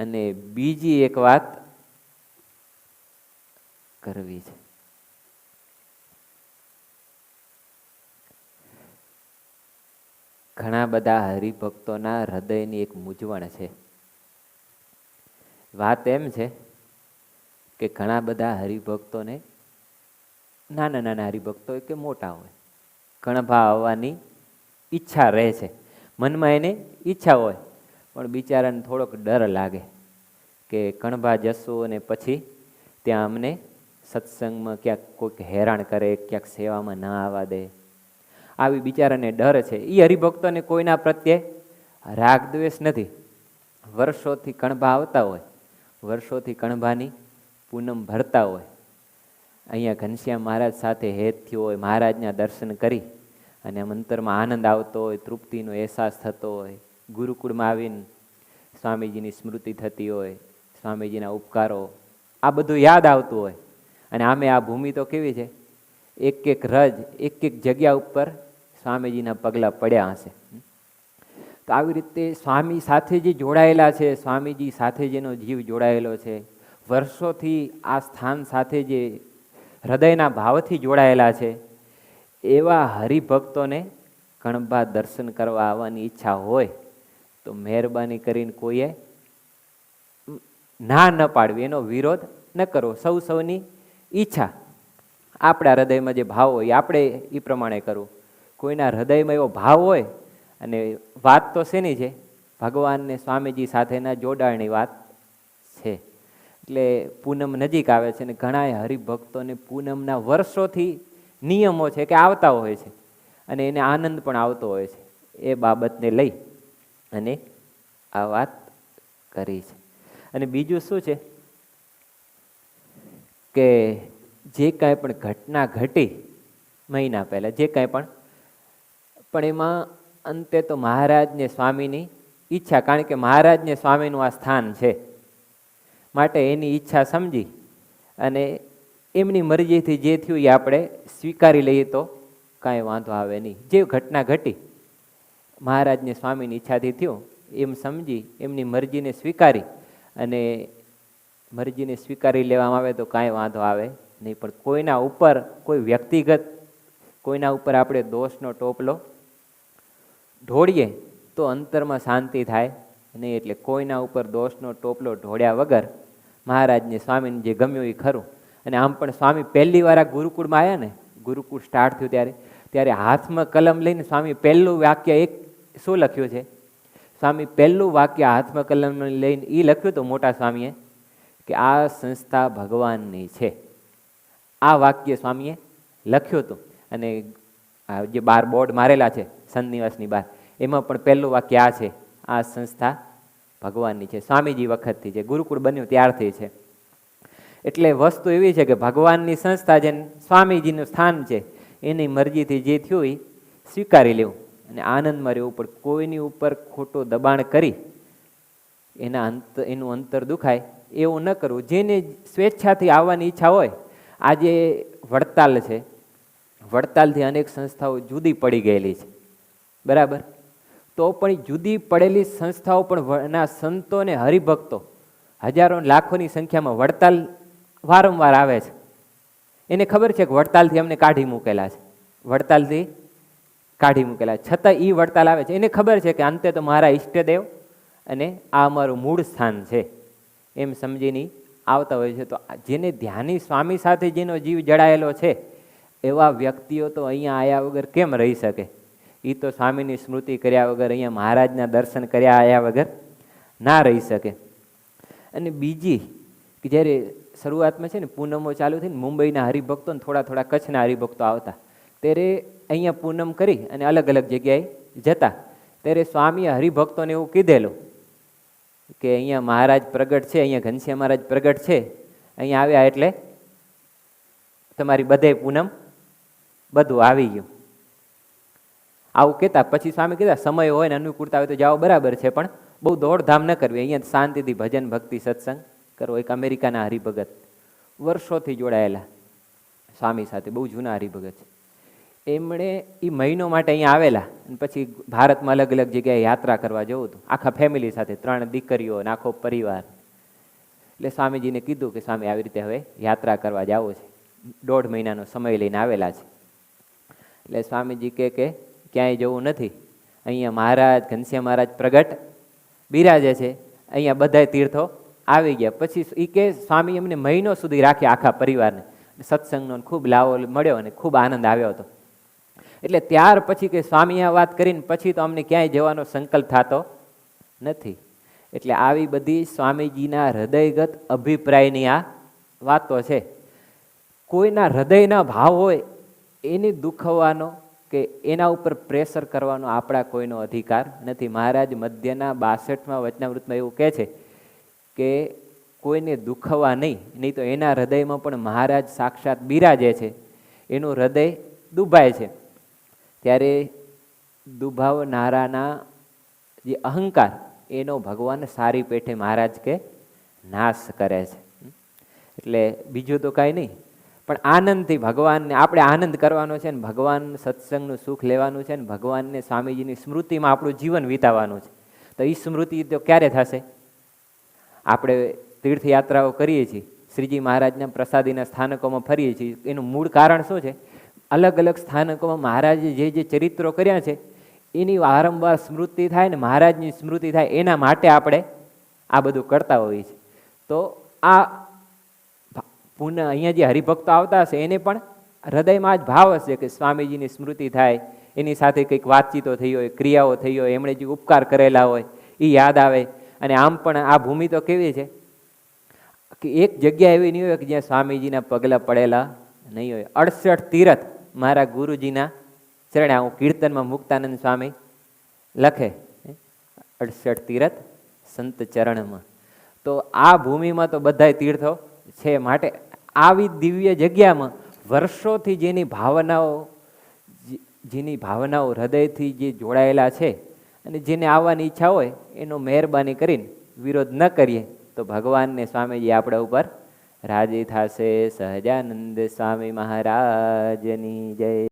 અને બીજી એક વાત કરવી છે. ઘણા બધા હરિભક્તોના હૃદયની એક મૂંઝવણ છે. વાત એમ છે કે ઘણા બધા હરિભક્તોને, નાના નાના હરિભક્તો હોય કે મોટા હોય કણભા આવવાની ઈચ્છા રહે છે. મનમાં એને ઈચ્છા હોય પણ બિચારાને થોડોક ડર લાગે કે કણભા જશું અને પછી ત્યાં અમને સત્સંગમાં ક્યાંક કોઈક હેરાન કરે, ક્યાંક સેવામાં ના આવવા દે. આવી બિચારાને ડર છે. એ હરિભક્તોને કોઈના પ્રત્યે રાગ દ્વેષ નથી. વર્ષોથી કણભા આવતા હોય, વર્ષોથી કણભાની પૂનમ ભરતા હોય. અહીંયા ઘનશ્યામ મહારાજ સાથે હેત થયો હોય, મહારાજના દર્શન કરી અને મંતરમાં આનંદ આવતો હોય, તૃપ્તિનો અહેસાસ થતો હોય. ગુરુકુળમાં આવીને સ્વામીજીની સ્મૃતિ થતી હોય, સ્વામીજીના ઉપકારો, આ બધું યાદ આવતું હોય. અને આમે આ ભૂમિ તો કેવી છે? એક એક રજ, એક એક જગ્યા ઉપર સ્વામીજીના પગલાં પડ્યા હશે. તો આવી રીતે સ્વામી સાથે જે જોડાયેલા છે, સ્વામીજી સાથે જેનો જીવ જોડાયેલો છે. વર્ષોથી આ સ્થાન સાથે જે હૃદયના ભાવથી જોડાયેલા છે, એવા હરિભક્તોને ગણભા દર્શન કરવા આવવાની ઈચ્છા હોય. તો મહેરબાની કરીને કોઈએ ના ન પાડવી, એનો વિરોધ ન કરવો. સૌ સૌની ઈચ્છા આપણા હૃદયમાં જે ભાવ હોય, આપણે એ પ્રમાણે કરવું. કોઈના હૃદયમાં એવો ભાવ હોય, અને વાત તો શેની છે? ભગવાનને સ્વામીજી સાથેના જોડાણની વાત છે. એટલે પૂનમ નજીક આવે છે અને ઘણા હરિભક્તોને પૂનમના વર્ષોથી નિયમો છે કે આવતા હોય છે અને એને આનંદ પણ આવતો હોય છે. એ બાબતને લઈ અને આ વાત કરી છે. અને બીજું શું છે? કે જે કાંઈ પણ ઘટના ઘટી મહિના પહેલાં, જે કાંઈ પણ પણ એમાં અંતે તો મહારાજને સ્વામીની ઈચ્છા, કારણ કે મહારાજને સ્વામીનું આ સ્થાન છે, માટે એની ઈચ્છા સમજી અને એમની મરજીથી જે થયું એ આપણે સ્વીકારી લઈએ તો કાંઈ વાંધો આવે નહીં. જે ઘટના ઘટી મહારાજને સ્વામીની ઈચ્છાથી થયું. એમ સમજી એમની મરજીને સ્વીકારી અને મરજીને સ્વીકારી લેવામાં આવે તો કાંઈ વાંધો આવે નહીં. પણ કોઈના ઉપર, કોઈ વ્યક્તિગત, કોઈના ઉપર આપણે દોષનો ટોપલો ઢોળીએ તો અંતરમાં શાંતિ થાય નહીં. એટલે કોઈના ઉપર દોષનો ટોપલો ઢોળ્યા વગર મહારાજને સ્વામીને જે ગમ્યું એ ખરું. અને આમ પણ સ્વામી પહેલી વાર ગુરુકુળમાં આવ્યા ને, ગુરુકુળ સ્ટાર્ટ થયું ત્યારે ત્યારે હાથમાં કલમ લઈને સ્વામી પહેલું વાક્ય એક શું લખ્યું છે? સ્વામી, પહેલું વાક્ય હાથમાં કલમ લઈને એ લખ્યું તો મોટા સ્વામીએ કે આ સંસ્થા ભગવાનની છે. આ વાક્ય સ્વામીએ લખ્યું હતું. અને જે બાર બોર્ડ મારેલા છે, સંનિવાસની બહાર એમાં પણ પહેલું વાક્ય આ છે, આ સંસ્થા ભગવાનની છે. સ્વામીજી વખતથી છે ગુરુકુળ બન્યું ત્યારથી છે. એટલે વસ્તુ એવી છે કે ભગવાનની સંસ્થા જે સ્વામીજીનું સ્થાન છે, એની મરજીથી જે થયું એ સ્વીકારી લેવું. અને આનંદમાં રહેવું પણ કોઈની ઉપર ખોટો દબાણ કરી, એના અંત, એનું અંતર દુખાય, એવું ન કરવું. જેને સ્વેચ્છાથી આવવાની ઈચ્છા હોય, આજે વડતાલ છે. વડતાલથી અનેક સંસ્થાઓ જુદી પડી ગયેલી છે. બરાબર? તો પણ જુદી પડેલી સંસ્થાઓ પણ ના સંતો અને હરિભક્તો હજારો લાખોની સંખ્યામાં વડતાલ વારંવાર આવે છે. એને ખબર છે કે વડતાલથી અમને કાઢી મૂકેલા છે. વડતાલથી કાઢી મૂકેલા છતાં એ વડતાલ આવે છે. એને ખબર છે કે અંતે તો મારા ઈષ્ટદેવ અને આ અમારું મૂળ સ્થાન છે. એમ સમજીને આવતા હોય છે. તો જેને ધ્યાની સ્વામી સાથે જેનો જીવ જડાયેલો છે, એવા વ્યક્તિઓ તો અહીંયા આવ્યા વગર કેમ રહી શકે? એ તો સ્વામીની સ્મૃતિ કર્યા વગર, અહીંયા મહારાજના દર્શન કર્યા આવ્યા વગર ના રહી શકે. અને બીજી કે જ્યારે શરૂઆતમાં છે ને પૂનમો ચાલુ થઈને મુંબઈના હરિભક્તો ને થોડા થોડા કચ્છના હરિભક્તો આવતા. ત્યારે અહીંયા પૂનમ કરી અને અલગ અલગ જગ્યાએ જતા. ત્યારે સ્વામીએ હરિભક્તોને એવું કીધેલું કે અહીંયા મહારાજ પ્રગટ છે, અહીંયા ઘનશ્યા મહારાજ પ્રગટ છે. અહીંયા આવ્યા એટલે તમારી બધે પૂનમ બધું આવી ગયું. આવું કહેતા પછી સ્વામી કહેતા, સમય હોય ને અનુકૂળતા હોય તો જાઓ, બરાબર છે, પણ બહુ દોડધામ ન કરવી. અહીંયા શાંતિથી ભજન, ભક્તિ, સત્સંગ કરો. એક અમેરિકાના હરિભગત, વર્ષોથી જોડાયેલા સ્વામી સાથે, બહુ જૂના હરિભગત છે. એમણે એ મહિનો માટે અહીંયા આવેલા. અને પછી ભારતમાં અલગ અલગ જગ્યાએ યાત્રા કરવા જવું હતું. આખા ફેમિલી સાથે ત્રણ દીકરીઓ અને આખો પરિવાર. એટલે સ્વામીજીને કીધું કે સ્વામી, આવી રીતે હવે યાત્રા કરવા જવું છે. દોઢ મહિનાનો સમય લઈને આવેલા છે. એટલે સ્વામીજી કહે કે ક્યાંય જવું નથી. અહીંયા મહારાજ ઘનશ્યા મહારાજ પ્રગટ બિરાજે છે. અહીંયા બધાય તીર્થો આવી ગયા. પછી એ કે સ્વામી, એમને મહિનો સુધી રાખ્યા આખા પરિવારને. સત્સંગનો ખૂબ લાવો મળ્યો અને ખૂબ આનંદ આવ્યો હતો. એટલે ત્યાર પછી કે સ્વામી આ વાત કરીને પછી તો અમને ક્યાંય જવાનો સંકલ્પ થતો નથી. એટલે આવી બધી સ્વામીજીના હૃદયગત અભિપ્રાયની આ વાતો છે. કોઈના હૃદયના ભાવ હોય એને દુખવવાનો કે એના ઉપર પ્રેશર કરવાનો આપણા કોઈનો અધિકાર નથી. મહારાજ મધ્યના બાસઠમાં વચનાવૃતમાં એવું કહે છે કે કોઈને દુખવા નહીં નહીં તો એના હૃદયમાં પણ મહારાજ સાક્ષાત બિરાજે છે. એનું હૃદય દુભાય છે. ત્યારે દુભાવનારાના જે અહંકાર, એનો ભગવાન સારી પેઠે મહારાજ કે નાશ કરે છે. એટલે બીજું તો કાંઈ નહીં, પણ આનંદથી ભગવાનને આપણે આનંદ કરવાનો છે ને, ભગવાન સત્સંગનું સુખ લેવાનું છે ને, ભગવાનને સ્વામીજીની સ્મૃતિમાં આપણું જીવન વિતાવાનું છે. તો એ સ્મૃતિ તો ક્યારે થશે? આપણે તીર્થયાત્રાઓ કરીએ છીએ, શ્રીજી મહારાજના પ્રસાદીના સ્થાનકોમાં ફરીએ છીએ. એનું મૂળ કારણ શું છે? અલગ અલગ સ્થાનકોમાં મહારાજે જે જે ચરિત્રો કર્યા છે, એની વારંવાર સ્મૃતિ થાય ને મહારાજની સ્મૃતિ થાય એના માટે આપણે આ બધું કરતા હોઈએ છીએ. તો આ પુનઃ અહીંયા જે હરિભક્તો આવતા હશે, એને પણ હૃદયમાં જ ભાવ હશે કે સ્વામીજીની સ્મૃતિ થાય, એની સાથે કંઈક વાતચીતો થઈ હોય, ક્રિયાઓ થઈ હોય, એમણે જે ઉપકાર કરેલા હોય, એ યાદ આવે. અને આમ પણ આ ભૂમિ તો કેવી છે? કે એક જગ્યા એવી નહીં હોય કે જ્યાં સ્વામીજીના પગલાં પડેલા નહીં હોય. અડસઠ તીરથ મારા ગુરુજીના ચરણે હું કીર્તનમાં મુક્તાનંદ સ્વામી લખે. અડસઠ તીરથ સંત ચરણમાં. તો આ ભૂમિમાં તો બધાય તીર્થો છે માટે આવી દિવ્ય જગ્યામાં વર્ષોથી જેની ભાવનાઓ જેની ભાવનાઓ હૃદયથી જે જોડાયેલા છે અને જેને આવવાની ઈચ્છા હોય એનો મહેરબાની કરીને વિરોધ ન કરીએ તો ભગવાનને સ્વામીજી આપણા ઉપર રાજી થશે સહજાનંદ સ્વામી મહારાજની જય.